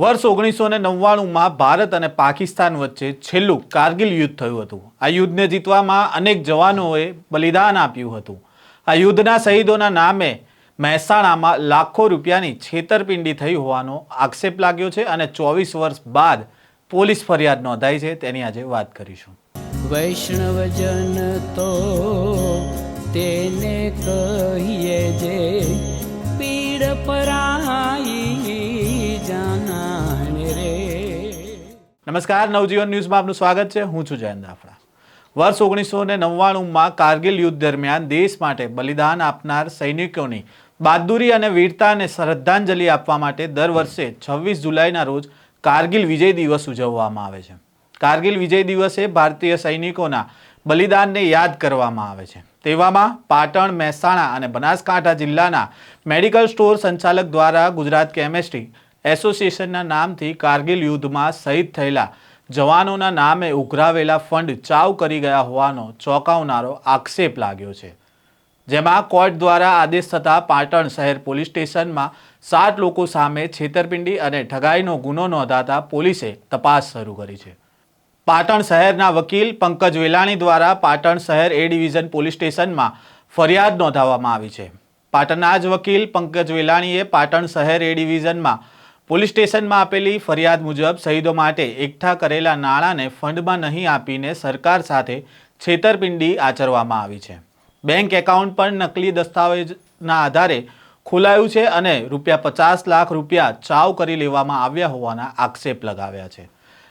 વર્ષ ઓગણીસો ને નવ્વાણુંમાં ભારત અને પાકિસ્તાન વચ્ચે છેલ્લું કારગિલ યુદ્ધ થયું હતું. આ યુદ્ધને જીતવામાં અનેક જવાનોએ બલિદાન આપ્યું હતું. આ યુદ્ધના શહીદોના નામે મહેસાણામાં લાખો રૂપિયાની છેતરપિંડી થઈ હોવાનો આક્ષેપ લાગ્યો છે અને ચોવીસ વર્ષ બાદ પોલીસ ફરિયાદ નોંધાઈ છે. તેની આજે વાત કરીશું. વૈષ્ણવજન તો તેને કહીએ જે પીડ પરાઈ નમસ્કાર, નવજીવન ન્યૂઝમાં આપનું સ્વાગત છે. હું છું જયંત દાફડા વર્ષ ઓગણીસો ને નવ્વાણુંમાં કારગિલ યુદ્ધ દરમિયાન દેશ માટે બલિદાન આપનાર સૈનિકોની બહાદુરી અને વીરતાને શ્રદ્ધાંજલિ આપવા માટે દર વર્ષે છવ્વીસ જુલાઈના રોજ કારગિલ વિજય દિવસ ઉજવવામાં આવે છે. કારગિલ વિજય દિવસે ભારતીય સૈનિકોના બલિદાનને યાદ કરવામાં આવે છે. તેવામાં પાટણ, મહેસાણા અને બનાસકાંઠા જિલ્લાના મેડિકલ સ્ટોર સંચાલક દ્વારા ગુજરાત કેમેસ્ટ્રી એસોસિએશનના નામથી કારગિલ યુદ્ધમાં શહીદ થયેલા જવાનોના નામે ઉઘરાવેલા ફંડ ચાવ કરી ગયા હોવાનો ચોંકાવનારો આક્ષેપ લાગ્યો છે. જેમાં કોર્ટ દ્વારા આદેશ થતાં પાટણ શહેર પોલીસ સ્ટેશનમાં સાત લોકો સામે છેતરપિંડી અને ઠગાઈનો ગુનો નોંધાતા પોલીસે તપાસ શરૂ કરી છે. પાટણ શહેરના વકીલ પંકજ વેલાણી દ્વારા પાટણ શહેર એ ડિવિઝન પોલીસ સ્ટેશનમાં ફરિયાદ નોંધાવવામાં આવી છે. પાટણના જ વકીલ પંકજ વેલાણીએ પાટણ શહેર એ ડિવિઝનમાં પોલીસ સ્ટેશનમાં આપેલી ફરિયાદ મુજબ શહીદો માટે એકઠા કરેલા નાણાંને ફંડમાં નહીં આપીને સરકાર સાથે છેતરપિંડી આચરવામાં આવી છે. બેંક એકાઉન્ટ પણ નકલી દસ્તાવેજના આધારે ખોલાયું છે અને રૂપિયા પચાસ લાખ રૂપિયા ચાવ કરી લેવામાં આવ્યા હોવાના આક્ષેપ લગાવ્યા છે.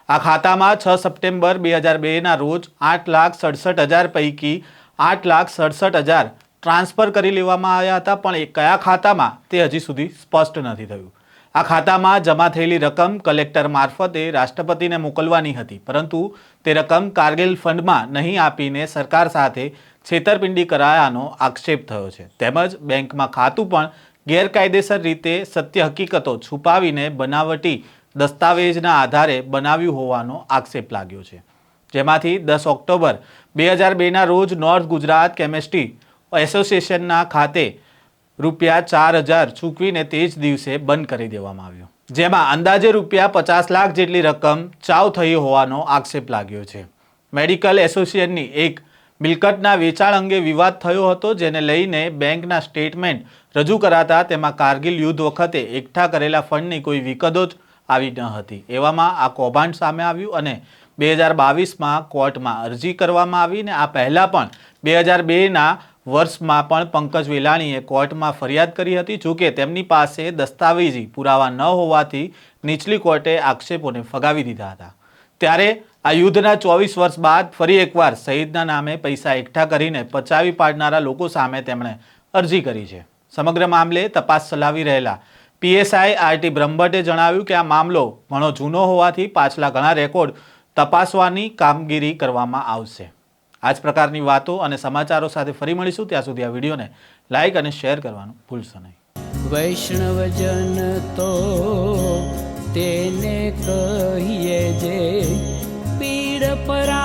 આ ખાતામાં છ સપ્ટેમ્બર બે હજાર બેના રોજ આઠ લાખ સડસઠ હજાર પૈકી આઠ લાખ સડસઠ હજાર ટ્રાન્સફર કરી લેવામાં આવ્યા હતા, પણ એ કયા ખાતામાં તે હજી સુધી સ્પષ્ટ નથી થયું. આ ખાતામાં જમા થયેલી રકમ કલેક્ટર મારફતે રાષ્ટ્રપતિને મોકલવાની હતી, પરંતુ તે રકમ કારગિલ ફંડમાં નહીં આપીને સરકાર સાથે છેતરપિંડી કરાયાનો આક્ષેપ થયો છે. તેમજ બેંકમાં ખાતું પણ ગેરકાયદેસર રીતે સત્ય હકીકતો છુપાવીને બનાવટી દસ્તાવેજના આધારે બનાવ્યું હોવાનો આક્ષેપ લાગ્યો છે. જેમાંથી દસ ઓક્ટોબર બે હજાર બેના રોજ નોર્થ ગુજરાત કેમેસ્ટ્રી એસોસિએશનના ખાતે રૂપિયા ચાર હજાર ચૂકવીને તે જ દિવસે બંધ કરી દેવામાં આવ્યો. જેમાં અંદાજે રૂપિયા પચાસ લાખ જેટલી રકમ ચાવ થઈ હોવાનો આક્ષેપ લાગ્યો છે. મેડિકલ એસોસિએશનની એક મિલકતના વેચાણ અંગે વિવાદ થયો હતો, જેને લઈને બેંકના સ્ટેટમેન્ટ રજૂ કરાતા તેમાં કારગિલ યુદ્ધ વખતે એકઠા કરેલા ફંડની કોઈ વિગતો જ આવી ન હતી. એવામાં આ કૌભાંડ સામે આવ્યું અને બે હજાર બાવીસમાં કોર્ટમાં અરજી કરવામાં આવી ને આ પહેલાં પણ બે હજાર બેના વર્ષમાં પણ પંકજ વેલાણીએ કોર્ટમાં ફરિયાદ કરી હતી, જોકે તેમની પાસે દસ્તાવેજી પુરાવા ન હોવાથી નીચલી કોર્ટે આક્ષેપોને ફગાવી દીધા હતા. ત્યારે આ યુદ્ધના ચોવીસ વર્ષ બાદ ફરી એકવાર શહીદના નામે પૈસા એકઠા કરીને પચાવી પાડનારા લોકો સામે તેમણે અરજી કરી છે. સમગ્ર મામલે તપાસ ચલાવી રહેલા પીએસઆઈ આરટી બ્રહ્મભટ્ટે જણાવ્યું કે આ મામલો ઘણો જૂનો હોવાથી પાછલા ઘણા રેકોર્ડ તપાસવાની કામગીરી કરવામાં આવશે. આ જ પ્રકારની વાતો અને સમાચારો સાથે ફરી મળીશું. ત્યાં સુધી આ વિડીયોને લાઇક અને શેર કરવાનું ભૂલશો નહીં. વૈષ્ણવજન તો તેને કહીએ જે પીડ પરા